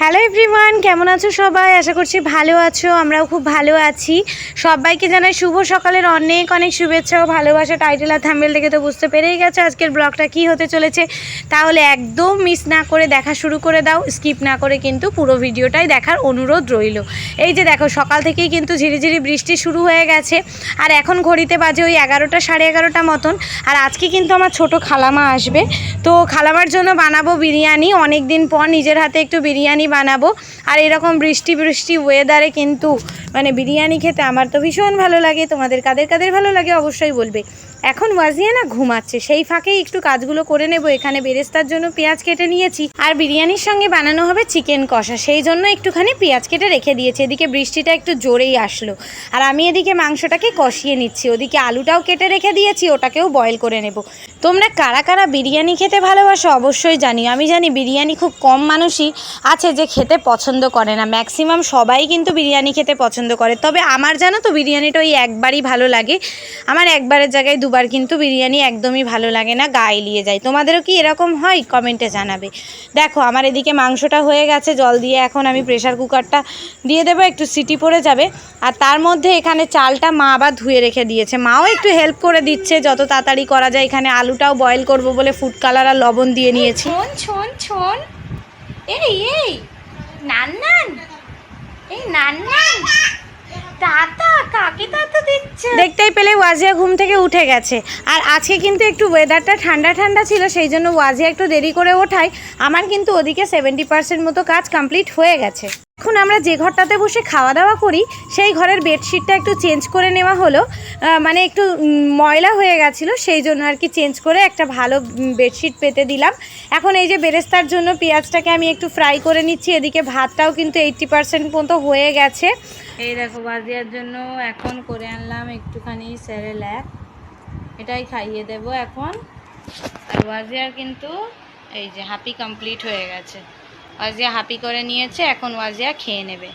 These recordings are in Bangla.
হ্যালো এভরিওয়ান কেমন আছো সবাই? আশা করছি ভালো আছো, আমরাও খুব ভালো আছি। সবাইকে জানাই শুভ সকালের অনেক অনেক শুভেচ্ছা ও ভালোবাসা। টাইটেল আর থাম্বেল দেখে তো বুঝতে পেরেই গেছো আজকের ব্লগটা কি হতে চলেছে। তাহলে একদম মিস না করে দেখা শুরু করে দাও স্কিপ না করে কিন্তু পুরো ভিডিওটাই দেখার অনুরোধ রইল। এই যে দেখো, সকাল থেকেই কিন্তু ঝিরিঝিরি বৃষ্টি শুরু হয়ে গেছে। আর এখন ঘড়িতে বাজে ওই এগারোটা, সাড়ে এগারোটা মতন। আর আজকে কিন্তু আমার ছোট খালামা আসবে। তো খালামার জন্য বানাবো বিরিয়ানি। অনেক দিন পর নিজের হাতে একটু বিরিয়ানি বানাবো। আর এরকম বৃষ্টি বৃষ্টি ওয়েদারে কিন্তু মানে বিরিয়ানি খেতে আমার তো ভীষণ ভালো লাগে। তোমাদের কাদের কাদের ভালো লাগে অবশ্যই বলবে। এখন ওয়াজিয়া না ঘুমাচ্ছে। সেই ফাঁকেই একটু কাজগুলো করে নেব। এখানে বেরেস্তার জন্য পেঁয়াজ কেটে নিয়েছি। আর বিরিয়ানির সঙ্গে বানানো হবে চিকেন কষা। সেই জন্য একটুখানি পেঁয়াজ কেটে রেখে দিয়েছি। এদিকে বৃষ্টিটা একটু জোরেই আসলো। আর আমি এদিকে মাংসটাকে কষিয়ে নিচ্ছি। ওদিকে আলুটাও কেটে রেখে দিয়েছি। ওটাকেও বয়েল করে নেব। তোমরা কারা কারা বিরিয়ানি খেতে ভালোবাসো অবশ্যই জানি আমি জানি বিরিয়ানি খুব কম মানুষই আছে যে খেতে পছন্দ করে না। ম্যাক্সিমাম সবাই কিন্তু বিরিয়ানি খেতে পছন্দ করে। তবে আমার জানো তো, বিরিয়ানিটা ওই একবারই ভালো লাগে। আমার একবারের জায়গায় দুবার কিন্তু বিরিয়ানি একদমই ভালো লাগে না গা এলিয়ে যায়। তোমাদেরও কি এরকম হয়? কমেন্টে জানাবে। দেখো, আমার এদিকে মাংসটা হয়ে গেছে, জল দিয়ে এখন আমি প্রেশার কুকারটা দিয়ে দেবো, একটু সিটি পড়ে যাবে। আর তার মধ্যে এখানে চালটা মা আবার ধুয়ে রেখে দিয়েছে। মাও একটু হেল্প করে দিচ্ছে, যত তাড়াতাড়ি করা যায়। এখানে আলুটাও বয়েল করব বলে ফুড কালার আর লবণ দিয়ে নিয়েছি। এই এই, নান নান। এই, নান নান। তাতা কাকে তাতা দিচ্ছে দেখতেই পেলে ওয়াজিয়া ঘুম থেকে উঠে গেছে। আর আজকে কিন্তু একটু ওয়েদারটা ঠান্ডা ঠান্ডা ছিল, সেই জন্য ওয়াজিয়া একটু দেরি করে ওঠায়। আমার কিন্তু ওদিকে সেভেন্টি পার্সেন্ট মতো কাজ কমপ্লিট হয়ে গেছে। এখন আমরা যে ঘরটাতে বসে খাওয়া দাওয়া করি, সেই ঘরের বেডশিটটা একটু চেঞ্জ করে নেওয়া হলো। মানে একটু ময়লা হয়ে গেছিল, সেই জন্য আর কি চেঞ্জ করে একটা ভালো বেডশিট পেতে দিলাম। এখন এই যে বেরেস্তার জন্য পেঁয়াজটাকে আমি একটু ফ্রাই করে নিচ্ছি, এদিকে ভাতটাও কিন্তু এইট্টি পার্সেন্ট মতো হয়ে গেছে। এই দেখো, বাজিয়ার জন্য এখন করে আনলাম একটুখানি স্যারেল্যাক এটাই খাইয়ে দেব এখন। আর ওয়াজিয়ার কিন্তু এই যে হাপি কমপ্লিট হয়ে গেছে। ওয়াজিয়া হাপি করে নিয়েছে, এখন ওয়াজিয়া খেয়ে নেবে।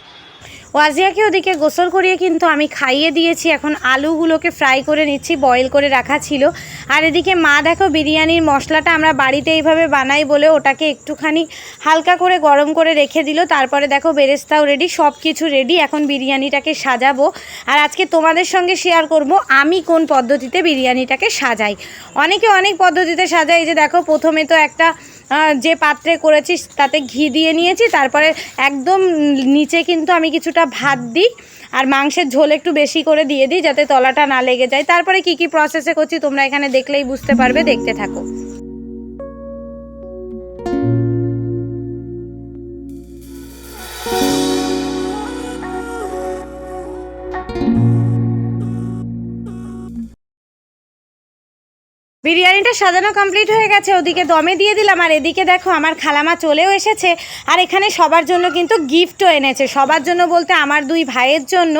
ওয়াজিয়াকে ওদিকে গোসল করিয়ে কিন্তু আমি খাইয়ে দিয়েছি। এখন আলুগুলোকে ফ্রাই করে নিচ্ছি, বয়েল করে রাখা ছিল। আর এদিকে মা দেখো বিরিয়ানির মশলাটা আমরা বাড়িতে এইভাবে বানাই বলে ওটাকে একটুখানি হালকা করে গরম করে রেখে দিল। তারপরে দেখো বেরেস্তাও রেডি সব কিছু রেডি এখন বিরিয়ানিটাকে সাজাবো। আর আজকে তোমাদের সঙ্গে শেয়ার করব, আমি কোন পদ্ধতিতে বিরিয়ানিটাকে সাজাই। অনেকে অনেক পদ্ধতিতে সাজাই যে দেখো, প্রথমে তো একটা যে পাত্রে করেছি তাতে ঘি দিয়ে নিয়েছি, তারপরে একদম নিচে কিন্তু আমি কিছুটা ভাত দিই, আর মাংসের ঝোল একটু বেশি করে দিয়ে দিই, যাতে তলাটা না লেগে যায়। তারপরে কি কি প্রসেসে করছি, তোমরা এখানে দেখলেই বুঝতে পারবে, দেখতে থাকো। বিরিয়ানিটা সাজানো কমপ্লিট হয়ে গেছে, ওদিকে দমে দিয়ে দিলাম, আর এদিকে দেখো আমার খালামা চলেও এসেছে, আর এখানে সবার জন্য কিন্তু গিফটও এনেছে, সবার জন্য বলতে আমার দুই ভাইয়ের জন্য,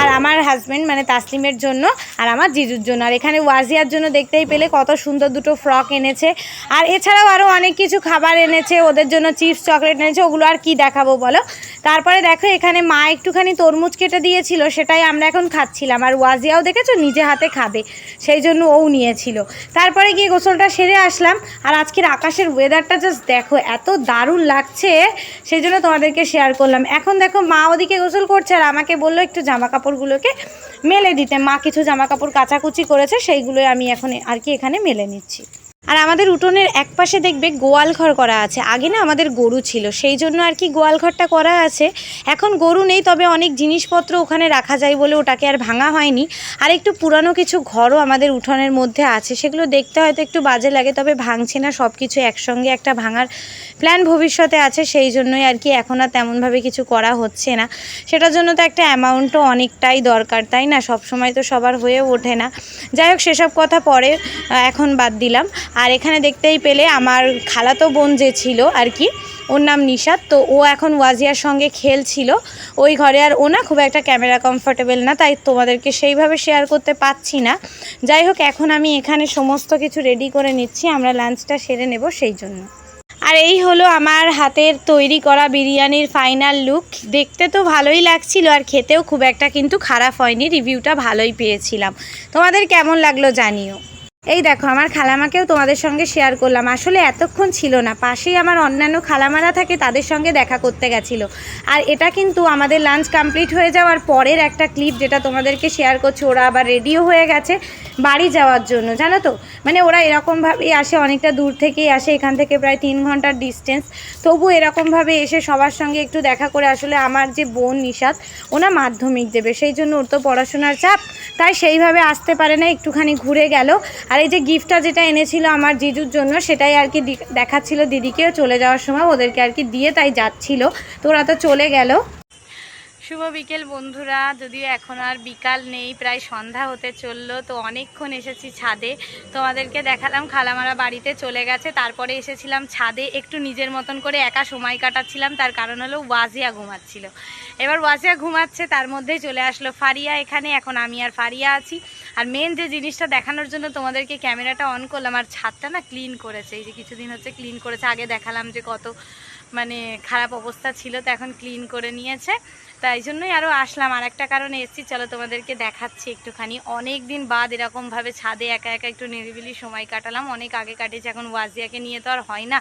আর আমার হাজব্যান্ড মানে তাসলিমের জন্য, আর আমার জিজুর জন্য, আর এখানে ওয়াজিয়ার জন্য দেখতেই পেলে কত সুন্দর দুটো ফ্রক এনেছে, আর এছাড়াও আরও অনেক কিছু খাবার এনেছে, ওদের জন্য চিপস চকলেট এনেছে, ওগুলো আর কি দেখাবো বলো? তারপরে দেখো এখানে মা একটুখানি তরমুজ কেটে দিয়েছিল, সেটাই আমরা এখন খাচ্ছিলাম। আর ওয়াজিয়াও দেখেছ? নিজে হাতে খাবে। সেই জন্য ও নিয়েছিল। তারপরে গিয়ে গোসলটা সেরে আসলাম। আর আজকের আকাশের ওয়েদারটা জাস্ট দেখো, এত দারুণ লাগছে। সেই জন্য তোমাদেরকে শেয়ার করলাম। এখন দেখো মা ওদিকে গোসল করছে আর আমাকে বলল একটু জামা কাপড়গুলোকে মেলে দিতে। মা কিছু জামা কাপড় কাচাকুচি করেছে, সেইগুলোই আমি এখন আর কি এখানে মেলে নিচ্ছি। আর আমাদের উঠোনের এক পাশে দেখবে গোয়াল ঘর করা আছে। আগে না আমাদের গরু ছিল, সেই জন্য আর কি গোয়াল ঘরটা করা আছে। এখন গরু নেই, তবে অনেক জিনিসপত্র ওখানে রাখা যায় বলে ওটাকে আর ভাঙা হয়নি। আর একটু পুরানো কিছু ঘরও আমাদের উঠোনের মধ্যে আছে, সেগুলো দেখতে হয়তো একটু বাজে লাগে, তবে ভাঙছে না সব কিছু একসঙ্গে একটা ভাঙার প্ল্যান ভবিষ্যতে আছে, সেই জন্যই আর কি এখন আর তেমনভাবে কিছু করা হচ্ছে না। সেটার জন্য তো একটা অ্যামাউন্টও অনেকটাই দরকার, তাই না? সব সময় তো সবার হয়ে ওঠে না। যাই হোক, সেসব কথা পরে এখন বাদ দিলাম। আর এখানে দেখতেই পেলে আমার খালাতো বোন যে ছিল আর কি, ওর নাম নিশাদ তো ও এখন ওয়াজিয়ার সঙ্গে খেলছিল। ওই ঘরে আর ও না খুব একটা ক্যামেরা কমফোর্টেবল না, তাই তোমাদেরকে সেইভাবে শেয়ার করতে পারছি না। যাই হোক, এখন আমি এখানে সমস্ত কিছু রেডি করে নিচ্ছি, আমরা লাঞ্চটা সেরে নেব সেই জন্য। আর এই হলো আমার হাতের তৈরি করা বিরিয়ানির ফাইনাল লুক দেখতে তো ভালোই লাগছিল আর খেতেও খুব একটা কিন্তু খারাপ হয়নি রিভিউটা ভালোই পেয়েছিলাম। তোমাদের কেমন লাগল জানিও। এই দেখো, আমার খালামাকেও তোমাদের সঙ্গে শেয়ার করলাম। আসলে এতক্ষণ ছিল না, পাশেই আমার অন্যান্য খালামারা থাকে, তাদের সঙ্গে দেখা করতে গেছিল। আর এটা কিন্তু আমাদের লাঞ্চ কমপ্লিট হয়ে যাওয়ার পরের একটা ক্লিপ যেটা তোমাদেরকে শেয়ার করছি, ওরা আবার রেডিও হয়ে গেছে বাড়ি যাওয়ার জন্য, জানো তো? মানে ওরা এরকমভাবেই আসে, অনেকটা দূর থেকেই আসে, এখান থেকে প্রায় তিন ঘণ্টার ডিস্টেন্স তবু এরকমভাবে এসে সবার সঙ্গে একটু দেখা করে, আসলে আমার যে বোন নিষাদ ওনা মাধ্যমিক দেবে, সেই জন্য ওর তো পড়াশোনার চাপ, তাই সেইভাবে আসতে পারে না, একটুখানি ঘুরে গেল। আর এই যে গিফটটা যেটা এনেছিল আমার জিজুর জন্য, সেটাই আর কি দেখাচ্ছিল দিদিকেও। চলে যাওয়ার সময় ওদেরকে আর কি দিয়ে তাই যাচ্ছিল। তো ওরা তো চলে গেল। শুভ বিকেল বন্ধুরা। যদিও এখন আর বিকাল নেই, প্রায় সন্ধ্যা হতে চলল, তো অনেকক্ষণ এসেছি ছাদে। তোমাদেরকে দেখালাম, খালামারা বাড়িতে চলে গেছে। তারপরে এসেছিলাম ছাদে, একটু নিজের মতন করে একা সময় কাটাচ্ছিলাম, তার কারণ হলো ওয়াজিয়া ঘুমাচ্ছিল। এবার ওয়াজিয়া ঘুমাচ্ছে, তার মধ্যেই চলে আসলো ফারিয়া এখানে, এখন আমি আর ফারিয়া আছি। আর মেন যে জিনিসটা দেখানোর জন্য তোমাদেরকে ক্যামেরাটা অন করলাম, আর ছাদটা না ক্লিন করেছে, এই যে কিছুদিন হচ্ছে ক্লিন করেছে, আগে দেখালাম যে কত মানে খারাপ অবস্থা ছিল তো এখন ক্লিন করে নিয়েছে। তাই জন্যই আরও আসলাম। আর একটা কারণে এসেছি। চলো তোমাদেরকে দেখাচ্ছি একটুখানি। অনেক দিন বাদ এরকমভাবে ছাদে একা একা একটু নিরিবিলি সময় কাটালাম। অনেক আগে কাটিয়েছি। এখন ওয়াজিয়াকে নিয়ে তো আর হয় না।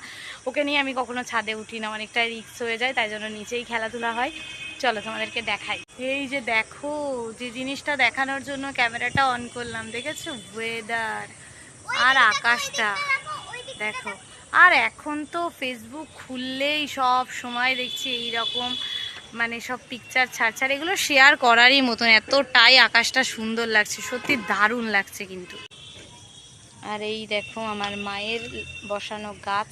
ওকে নিয়ে আমি কখনো ছাদে উঠি না। অনেকটা রিক্স হয়ে যায়। তাই জন্য নিচেই খেলাধুলা হয়। চলো তোমাদেরকে দেখাই। এই যে দেখো যে জিনিসটা দেখানোর জন্য ক্যামেরাটা অন করলাম। দেখেছ? ওয়েদার আর আকাশটা। দেখো। আর এখন তো ফেসবুক খুললেই সব সময় দেখছি এই রকম মানে সব পিকচার ছাড়ছাড় এগুলো শেয়ার করারই মতন, এতটাই আকাশটা সুন্দর লাগছে, সত্যি দারুণ লাগছে কিন্তু। আর এই দেখো আমার মায়ের বসানো গাছ,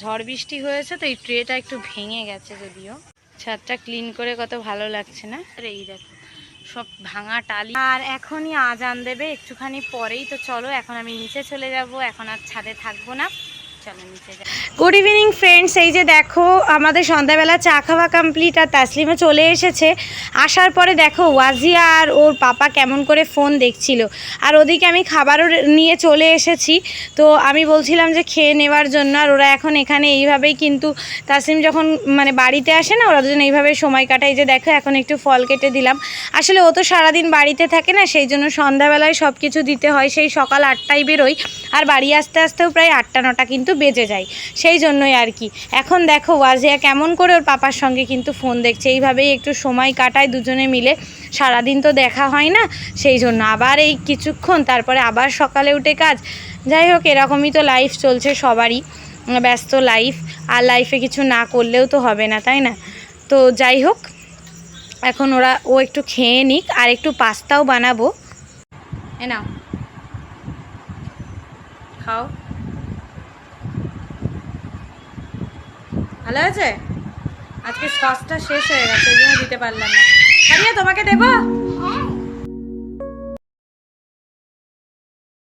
ঝড় বৃষ্টি হয়েছে তো এই ট্রেটা একটু ভেঙে গেছে যদিও। ছাদটা ক্লিন করে কত ভালো লাগছে না? আর এই দেখো, সব ভাঙা টালি। আর এখনই আজান দেবে, একটুখানি পরেই তো চলো, এখন আমি নিচে চলে যাব, এখন আর ছাদে থাকব না। গুড ইভিনিং ফ্রেন্ডস এই যে দেখো, আমাদের সন্ধ্যাবেলা চা খাওয়া কমপ্লিট আর তাসলিমে চলে এসেছে। আসার পরে দেখো, ওয়াজিয়া আর ওর পাপা কেমন করে ফোন দেখছিল। আর ওদিকে আমি খাবারও নিয়ে চলে এসেছি। তো আমি বলছিলাম যে খেয়ে নেওয়ার জন্য, আর ওরা এখন এখানে এইভাবেই কিন্তু তাসলিম যখন মানে বাড়িতে আসে না, ওরা দুজন এইভাবে সময় কাটায়। যে দেখো, এখন একটু ফল কেটে দিলাম। আসলে ও তো সারাদিন বাড়িতে থাকে না, সেই জন্য সন্ধ্যাবেলায় সব কিছু দিতে হয়। সেই সকাল আটটায় বেরোই। আর বাড়ি আসতে আসতেও প্রায় আটটা, নটা কিন্তু বেজে যায়। সেই জন্যই আর কি। এখন দেখো ওয়াজিয়া কেমন করে ওর পাপার সঙ্গে কিন্তু ফোন দেখছে। এইভাবেই একটু সময় কাটায় দুজনে মিলে। সারাদিন তো দেখা হয় না, সেই জন্য। আবার এই কিছুক্ষণ, তারপরে আবার সকালে উঠে কাজ। যাই হোক, এরকমই তো লাইফ চলছে সবারই। ব্যস্ত লাইফ আর লাইফে কিছু না করলেও তো হবে না, তাই না? তো যাই হোক, এখন ওরা, ও একটু খেয়ে নিক, আর একটু পাস্তাও বানাবো। এ নাও। খাও। ভালো আছে আজকে সসটা শেষ হয়ে গেছে ওই জন্য দিতে পারলাম না। তোমাকে দেবো?